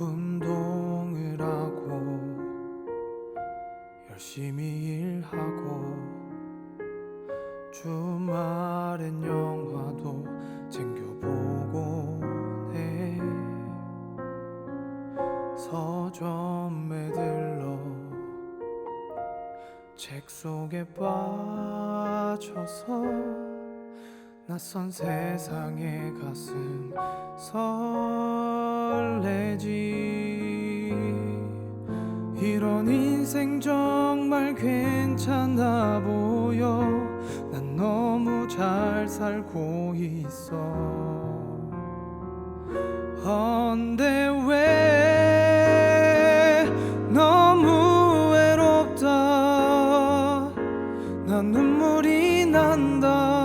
운동을 하고 열심히 일하고 주말엔 영화도 챙겨보고 해. 서점에 들러 책 속에 빠져서 낯선 세상에 가슴 설레지. 이런 인생 정말 괜찮아 보여. 난 너무 잘 살고 있어. 헌데 왜 너무 외롭다? 난 눈물이 난다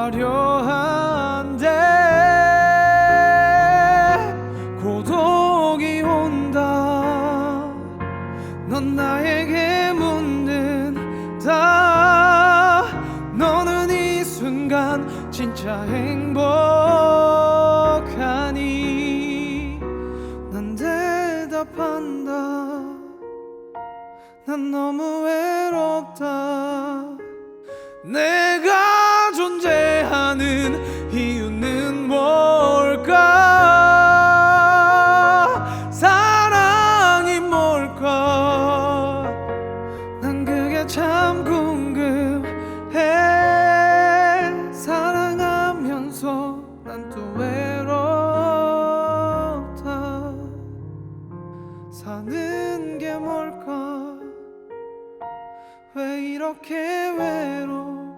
화려한데 고독이 온다. 넌 나에게 묻는다. 너는 이 순간 진짜 행복하니 난 대답한다. 난 너무 외롭다. 내 그게 참 궁금해. 사랑하면서 난 또 외롭다. 사는 게 뭘까? 왜 이렇게 외로워